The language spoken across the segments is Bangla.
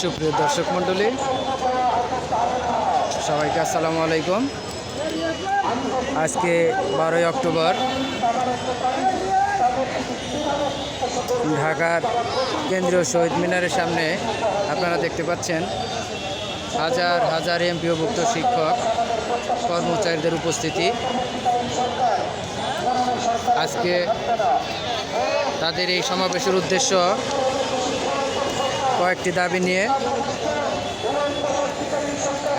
সুপ্রিয় দর্শক মণ্ডলী, সবাইকে আসসালামু আলাইকুম। আজকে বারোই অক্টোবর, ঢাকার কেন্দ্রীয় শহীদ মিনারের সামনে আপনারা দেখতে পাচ্ছেন হাজার হাজার এমপিওভুক্ত শিক্ষক, কর্মচারীদের উপস্থিতি। আজকে তাদের এই সমাবেশের উদ্দেশ্য কয়েকটি দাবি নিয়ে।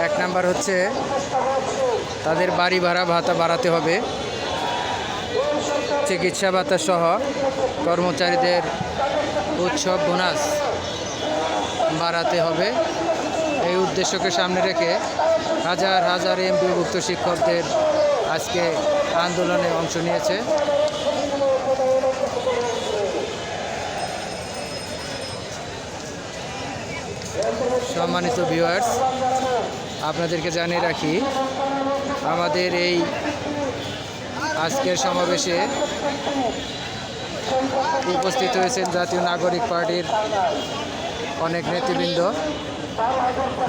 এক নাম্বার হচ্ছে, তাদের বাড়ি ভাড়া ভাতা বাড়াতে হবে। চিকিৎসা ভাতা সহ কর্মচারীদের উৎসব বোনাস বাড়াতে হবে। এই উদ্দেশ্যকে সামনে রেখে হাজার হাজার এমপিভুক্ত শিক্ষকদের আজকে আন্দোলনে অংশ নিয়েছে। সম্মানিত ভিউয়ার্স আপনাদেরকে জানিয়ে রাখি, আমাদের এই আজকের সমাবেশে উপস্থিত হয়েছেন জাতীয় নাগরিক পার্টির অনেক নেতৃবৃন্দ।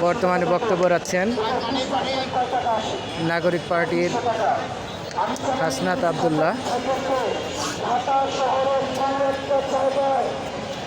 বর্তমানে বক্তব্য রাখছেন নাগরিক পার্টির হাসনাত আবদুল্লাহ।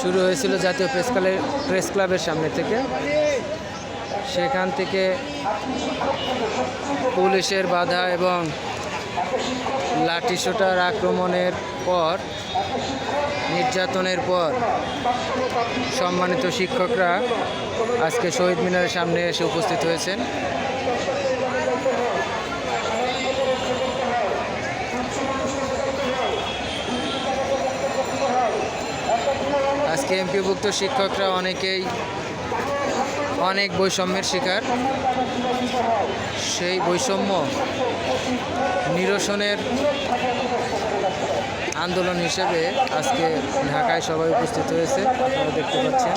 শুরু হয়েছিল জাতীয় প্রেস ক্লাবের প্রেস ক্লাবের সামনে থেকে। সেখান থেকে পুলিশের বাধা এবং লাঠিসোঁটার আক্রমণের পর, নির্যাতনের পর সম্মানিত শিক্ষকরা আজকে শহীদ মিনারের সামনে এসে উপস্থিত হয়েছেন। এমপিভুক্ত শিক্ষকরা অনেকেই অনেক বৈষম্যের শিকার। সেই বৈষম্য নিরসনের আন্দোলন হিসেবে আজকে ঢাকায় সবাই উপস্থিত হয়েছে দেখতে পাচ্ছেন।